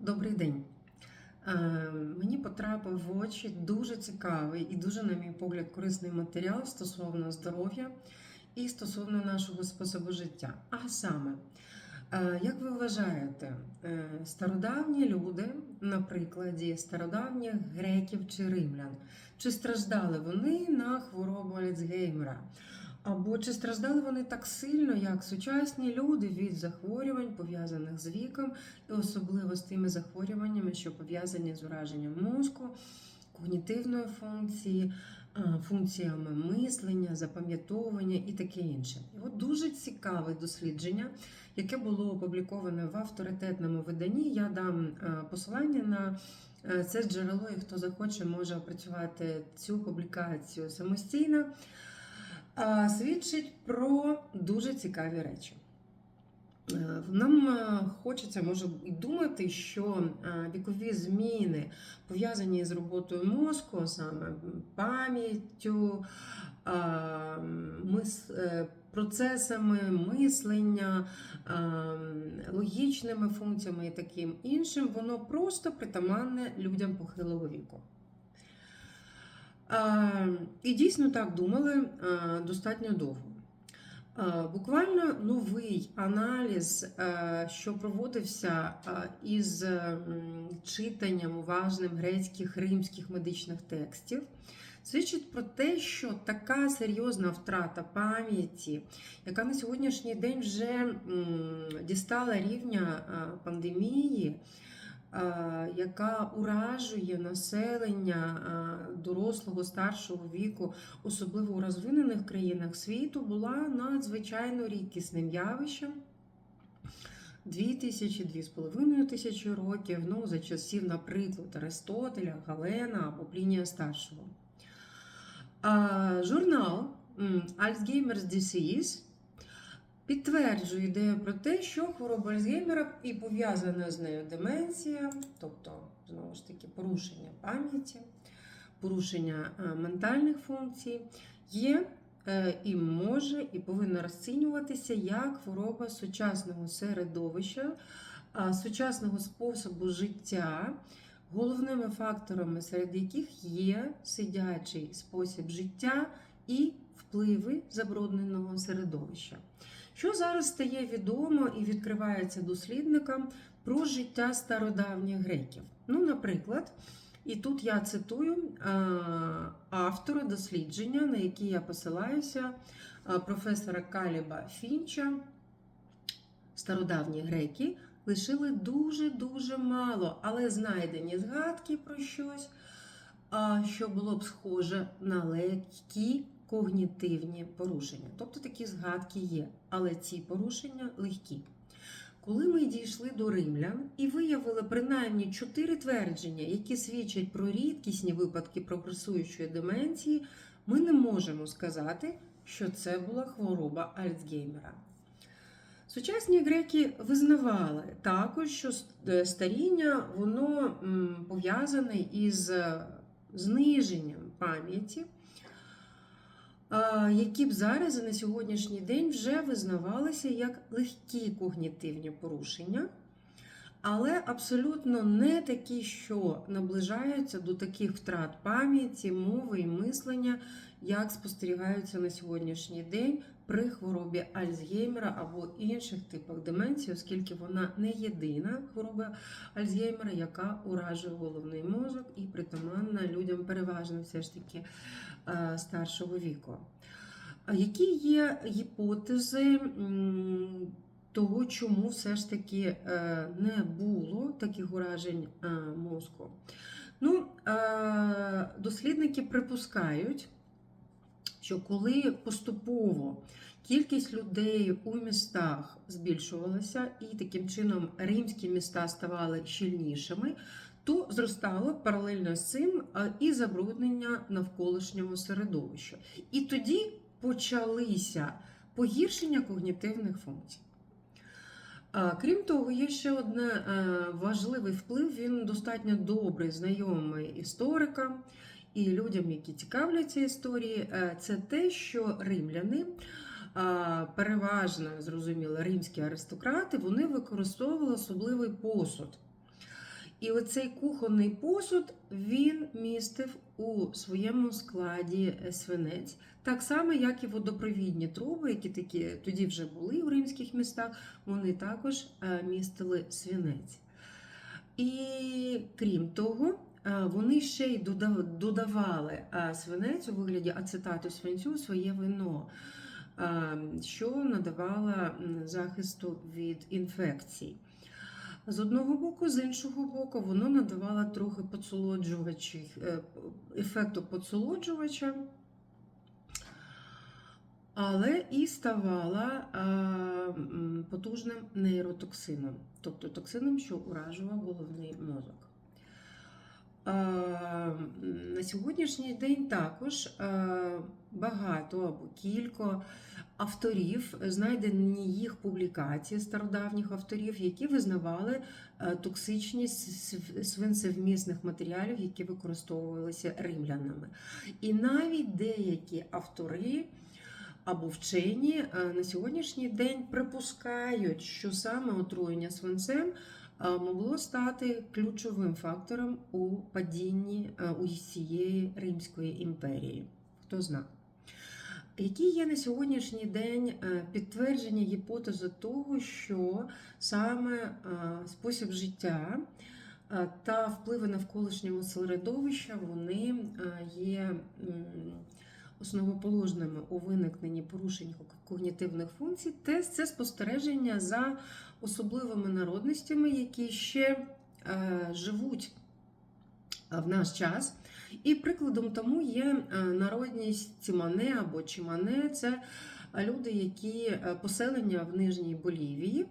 Добрий день. Е, Мені потрапив в очі дуже цікавий і дуже, на мій погляд, корисний матеріал стосовно здоров'я і стосовно нашого способу життя. А саме, е, як ви вважаєте, е, стародавні люди, на прикладі стародавніх греків чи римлян, чи страждали вони на хворобу Альцгеймера? Або чи страждали вони так сильно, як сучасні люди від захворювань, пов'язаних з віком, і особливо з тими захворюваннями, що пов'язані з ураженням мозку, когнітивної функції, функціями мислення, запам'ятовування і таке інше. І от дуже цікаве дослідження, яке було опубліковане в авторитетному виданні. Я дам посилання на це джерело, і хто захоче, може опрацювати цю публікацію самостійно. Свідчить про дуже цікаві речі. Е, Нам е, хочеться, може, і думати, що е, вікові зміни пов'язані з роботою мозку, саме пам'яттю, процесами мислення, логічними функціями і таким іншим, воно просто притаманне людям похилого віку. І дійсно так думали достатньо довго. Буквально новий аналіз, що проводився із читанням уважним грецьких римських медичних текстів, свідчить про те, що така серйозна втрата пам'яті, яка на сьогоднішній день вже дістала рівня пандемії, яка уражує населення дорослого старшого віку, особливо у розвинених країнах світу, була надзвичайно рідкісним явищем. Дві тисячі, дві з половиною тисячі років, ну, за часів, наприклад, Аристотеля, Галена або Плінія Старшого. А, журнал Alzheimer's Disease підтверджує ідею про те, що хвороба Альцгеймера і пов'язана з нею деменція, тобто, знову ж таки, порушення пам'яті, порушення е, ментальних функцій, є е, і може, і повинна розцінюватися як хвороба сучасного середовища, сучасного способу життя, головними факторами, серед яких є сидячий спосіб життя і впливи забрудненого середовища. Що зараз стає відомо і відкривається дослідникам про життя стародавніх греків? Ну, наприклад, і тут я цитую автора дослідження, на який я посилаюся, професора Каліба Фінча. Стародавні греки лишили дуже-дуже мало, але знайдені згадки про щось, що було б схоже на легкі когнітивні порушення. Тобто такі згадки є, але ці порушення легкі. Коли ми дійшли до римлян і виявили принаймні чотири твердження, які свідчать про рідкісні випадки прогресуючої деменції, ми не можемо сказати, що це була хвороба Альцгеймера. Сучасні греки визнавали також, що е, старіння воно пов'язане із е, зниженням пам'яті, які б зараз на сьогоднішній день вже визнавалися як легкі когнітивні порушення, але абсолютно не такі, що наближаються до таких втрат пам'яті, мови і мислення, як спостерігаються на сьогоднішній день при хворобі Альцгеймера або інших типах деменції, оскільки вона не єдина хвороба Альцгеймера, яка уражує головний мозок і притаманна людям переважно все ж таки е, старшого віку. Які є гіпотези того, чому все ж таки е, не було таких уражень е, мозку? Ну, дослідники припускають, що коли поступово кількість людей у містах збільшувалася, і таким чином римські міста ставали щільнішими, то зростало паралельно з цим е, і забруднення навколишнього середовища. І тоді почалися погіршення когнітивних функцій. Крім того, є ще один важливий вплив, він достатньо добре знайомий історикам і людям, які цікавляться історією, Е, це те, що римляни, переважно зрозуміло, римські аристократи, вони використовували особливий посуд. І оцей кухонний посуд він містив у своєму складі свинець. Так само, як і водопровідні труби, які такі тоді вже були у римських містах, вони також е, містили свинець. І крім того, вони ще й додавали е, свинець у вигляді ацетату свинцю своє вино, е, що надавало захисту від інфекцій. З одного боку, з іншого боку, воно надавало трохи подсолоджувачів, е, ефекту подсолоджувача, але і ставала е, потужним нейротоксином, тобто токсином, що уражував головний мозок. Е, На сьогоднішній день також е, багато або кілька авторів, знайдені їх публікації стародавніх авторів, які визнавали е, токсичність свинцевмісних матеріалів, які використовувалися римлянами. І навіть деякі автори або вчені на сьогоднішній день припускають, що саме отруєння свинцем могло стати ключовим фактором у падінні е, усієї Римської імперії. Хто знає. Які є на сьогоднішній день е, підтвердження гіпотези того, що саме е, спосіб життя та впливи навколишнього середовища вони є основоположними у виникненні порушень когнітивних функцій, те це спостереження за особливими народностями, які ще е, живуть е, в наш час. І прикладом тому є е, народність Цімане або Чимане. Це люди, які поселення в Нижній Болівії,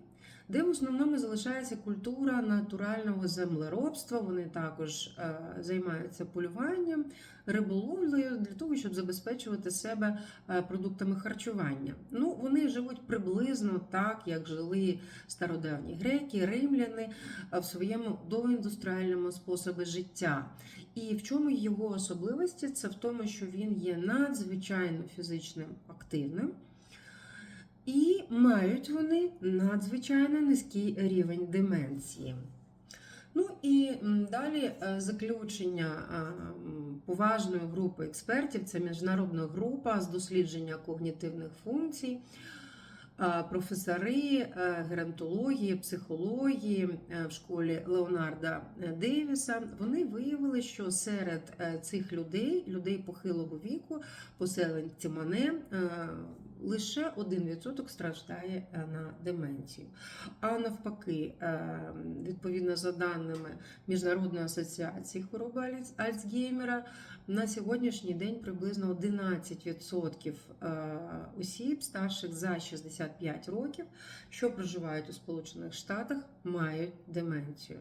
де в основному залишається культура натурального землеробства. Вони також е, займаються полюванням, риболовлею для того, щоб забезпечувати себе е, продуктами харчування. Ну, вони живуть приблизно так, як жили стародавні греки, римляни е, в своєму доіндустріальному способі життя. І в чому його особливості? Це в тому, що він є надзвичайно фізичним активним. І мають вони надзвичайно низький рівень деменції. Ну і далі е, заключення поважної групи експертів це міжнародна група з дослідження когнітивних функцій, професори е, геронтології, психології е, в школі Леонарда Дейвіса. Вони виявили, що серед цих людей, людей похилого віку, поселень Цімане, е, лише 1% страждає е, на деменцію. А навпаки, е, відповідно за даними Міжнародної асоціації хвороби Альцгеймера, на сьогоднішній день приблизно 11% е, осіб старших за 65 років, що проживають у Сполучених Штатах, мають деменцію.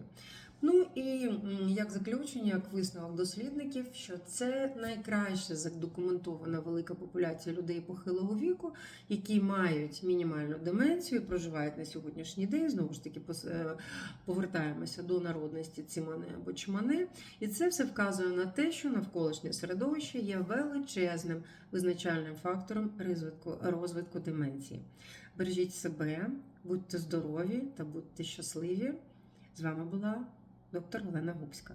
Ну і як заключення, як висновок дослідників, що це найкраще задокументована велика популяція людей похилого віку, які мають мінімальну деменцію, проживають на сьогоднішній день. Знову ж таки, е, повертаємося до народності цімане або чмане. І це все вказує на те, що навколишнє середовище є величезним визначальним фактором розвитку, розвитку деменції. Бережіть себе, будьте здорові та будьте щасливі. З вами була доктор Олена Губська.